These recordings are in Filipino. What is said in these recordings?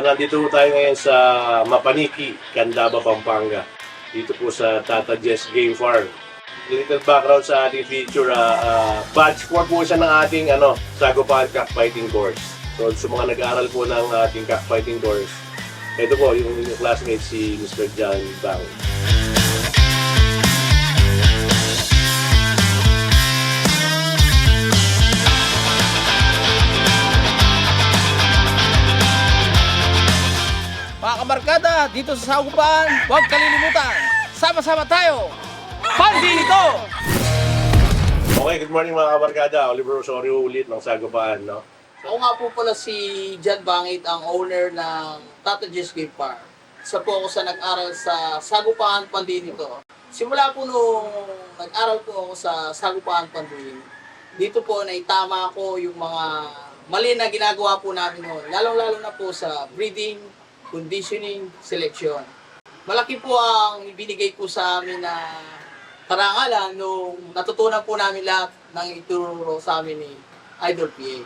nandito po tayo ngayon sa Mapaniki, Candaba, Pampanga. Dito po sa Tata Jess Game Farm. Little background sa ating feature, ah, ah, badge 4 po siya ng ating ano, Sagopan Cockfighting Course. So sa mga nag-aaral po ng ating cockfighting course, ito po yung, yung classmate si Mr. John Bang. Dito sa Sagupan, huwag kalilimutan, sama-sama tayo! Pandito! Okay, good morning mga kabarkada. Oliver Osorio ulit ng Sagopan, no? Ako nga po pala si Jan Bangit, ang owner ng Tata Jess Game Park. Isa po ako sa nag-aral sa Sagupan, Pandinito. Simula po nung nag-aral po ako sa Sagupan, Pandin, dito po naitama ko yung mga mali na ginagawa po namin noon. Lalong-lalo na po sa breeding, conditioning, selection. Malaki po ang ibinigay po sa amin na karangalan nung natutunan po namin lahat ng ituro sa amin ni Idol PA.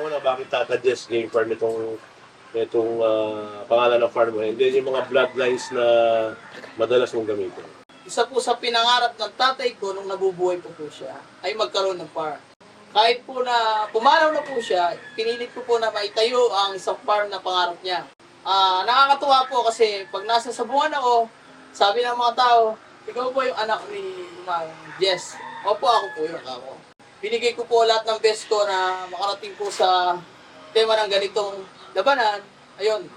Ano na bakit Tata Jess Game Farm itong itong ah, pangalan ng farm mo? Hindi yung mga bloodlines na madalas mong gamitin. Isa po sa pinangarap ng tatay ko nung nabubuhay po po siya ay magkaroon ng farm. Kahit po na pumanaw na po siya, pinilit ko po na maitayo ang isang farm na pangarap niya. Ah, nakakatuwa po kasi pag nasa sabungan ako, sabi ng mga tao, ikaw po yung anak ni Ma'am Jess. Opo, ako po yung ako. Binigay ko po lahat ng best ko na makarating po sa tema ng ganitong labanan. Ayun,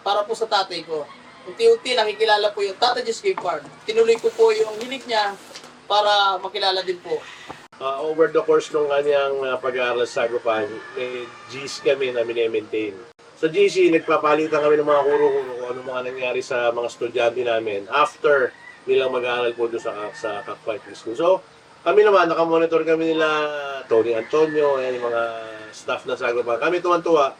para po sa tatay ko. Unti-unti nakikilala po yung Tata Jess Game Farm. Tinuloy ko po yung hilig niya para makilala din po. Ah, over the course ng kanyang ah, pag-aaral sa Sagupan, may GC kami na mini-maintain. Sa GC, nagpapalitan kami ng mga kuro-kuro kung ano mga nangyari sa mga estudyante namin after nilang mag-aaral po doon sa, sa Cockfighting School. So, kami naman, nakamonitor kami nila Tony Antonio, yan, yung mga staff na Sagupan. Kami tuwan-tuwa.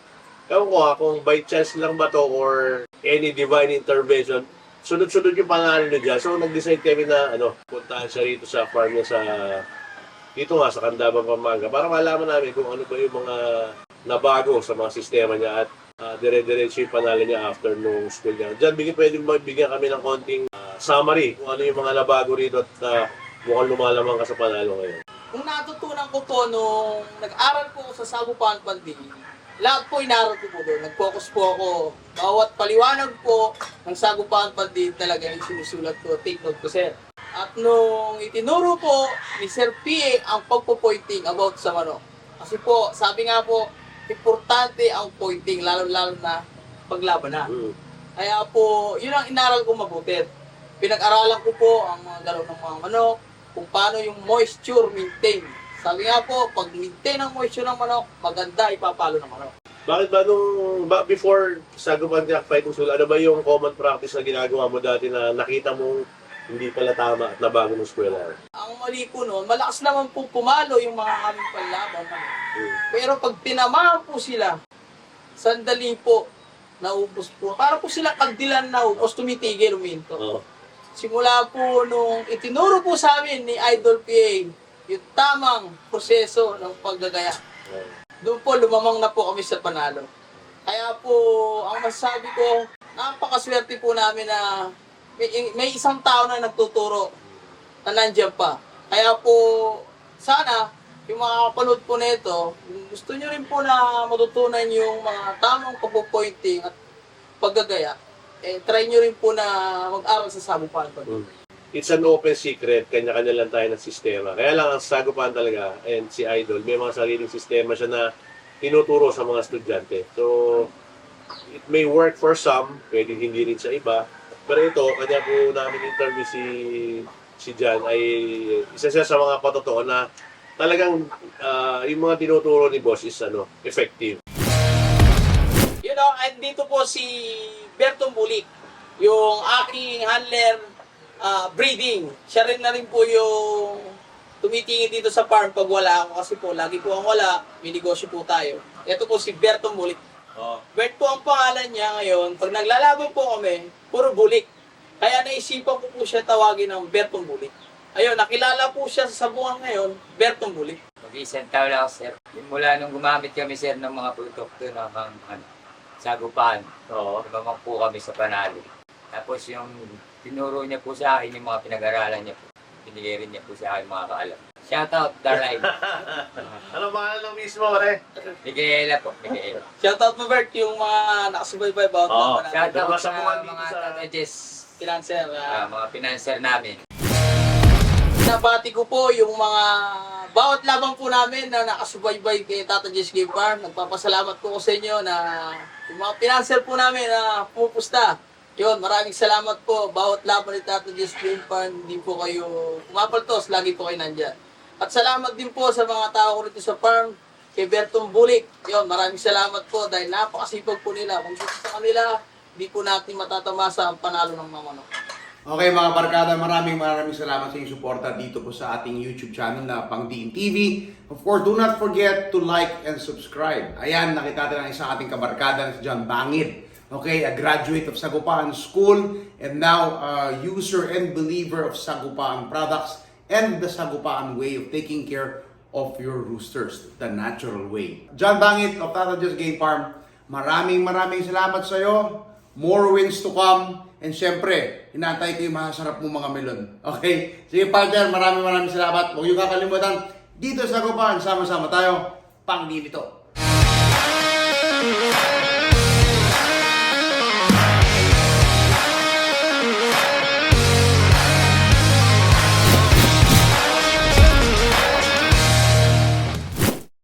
Ewan ko ha, kung by chance lang ba to or any divine intervention, sunod-sunod yung pangalan niya dyan. So, nag-decide kami na, ano, puntahan siya rito sa farm niya sa dito nga sa Candaba, Pampanga para malaman namin kung ano ba yung mga nabago sa mga sistema niya at uh, dire-diretso yung panalo niya after nung school niya. Diyan, bigyan, pwede magbigyan kami ng konting ah, summary kung ano yung mga nabago rito at ah, mukhang lumalamang ka sa panalo ngayon. Kung natutunan ko po nung nag-aral ako sa Sagupan Pandi, lahat po inaral ko po doon. Nag-focus po ako. Bawat paliwanag po ng Sagupan Pandi talaga yung sinusulat ko. Take note ko, sir. At nung itinuro po ni Sir PA ang pagpo-pointing about sa manok. Kasi po, sabi nga po, importante ang pointing, lalo-lalo na paglaban na. Mm. Kaya po, yun ang inaral ko mabuti. Pinag-aralan ko po ang mga galaw ng mga manok, kung paano yung moisture maintain. Sabi nga po, pag maintain ang moisture ng manok, maganda ipapalo ng manok. Bakit ba nung ba, before Sagupan Crack Fighting School, ano ba yung common practice na ginagawa mo dati na nakita mong hindi pala tama at nabago ng eskwela? Ang mali ko noon, malakas naman po pumalo yung mga aming panlaban. Mm. Pero pag tinamaan po sila, sandali po, naubos po. Para po sila kagdilan na ubos, tumitigil, uminto. Oo. Simula po nung itinuro po sa amin ni Idol PA yung tamang proseso ng paggagaya. Oo. Doon po lumamang na po kami sa panalo. Kaya po, ang masasabi ko, napakaswerte po namin na may, may isang tao na nagtuturo na nandiyan pa. Kaya po, sana, yung mga kapanood po nito, gusto nyo rin po na matutunan yung mga tamang pagpo-pointing at paggagaya, eh, try nyo rin po na mag-aral sa Sabupan pa. Mm. It's an open secret, kanya-kanya lang tayo ng sistema. Kaya lang ang sagupan talaga, and si Idol, may mga sariling sistema siya na tinuturo sa mga estudyante. So, it may work for some, pwede hindi rin sa iba. Pero ito, kanya po namin interview si si Jan ay isa siya sa mga patotoo na talagang ah, yung mga tinuturo ni boss is ano, effective. You know, and dito po si Bertong Bulik, yung aking handler ah, breeding. Siya rin na rin po yung tumitingin dito sa farm pag wala ako kasi po lagi po ang wala, may negosyo po tayo. Ito po si Bertong Bulik. Oh. Bert po ang pangalan niya ngayon. Pag naglalaban po kami, puro bulik. Kaya naisipan ko po siya tawagin ng Bertong Bulik. Ayun, nakilala po siya sa sabungan ngayon, Bertong Bulik. Mag-isang taon lang ako, sir. Mula nung gumamit kami, sir, ng mga produkto na pang, ano, Sagupan. Oo. Lumamang po kami sa Panalo. Tapos yung tinuro niya po sa akin yung mga pinag-aralan niya po. Binigay rin niya po sa akin mga kaalam. Shout out, Darline. Ano ba ng mismo, re? Miguela po, Miguela. Shoutout mo, Bert, yung mga nakasubaybay about Oo. ng panalo. Shout out Dalawa sa mga dito mga sa- tatajes, Financer. ah, mga financer namin. Nabati ko po yung mga bawat laban po namin na nakasubaybay kay Tata Jess Game Farm. Nagpapasalamat po ko sa inyo na yung mga pinanser po namin na pupusta. Yun, maraming salamat po. Bawat laban ni Tata Jess Game Farm, hindi po kayo pumapaltos. Lagi po kayo nandyan. At salamat din po sa mga tao ko rito sa farm. Kay Bertong Bulik. Yun, maraming salamat po dahil napakasipag po nila. Kung gusto sa kanila, hindi po natin matatamasa ang panalo ng mga. Okay mga barkada, maraming maraming salamat sa inyong suporta dito po sa ating YouTube channel na Pang TV. Of course, do not forget to like and subscribe. Ayan, nakita natin ang isang ating kabarkada na si John Bangid. Okay, a graduate of Sagupaan School and now a user and believer of Sagupaan products and the Sagupaan way of taking care of your roosters, the natural way. John Bangit of Tata Just Game Farm, maraming maraming salamat sa iyo. More wins to come. And syempre, inaantay ko yung masasarap mo mga melon. Okay? Sige, partner, maraming maraming salamat. Huwag yung kakalimutan, dito sa Gupan, sama-sama tayo, pang ito.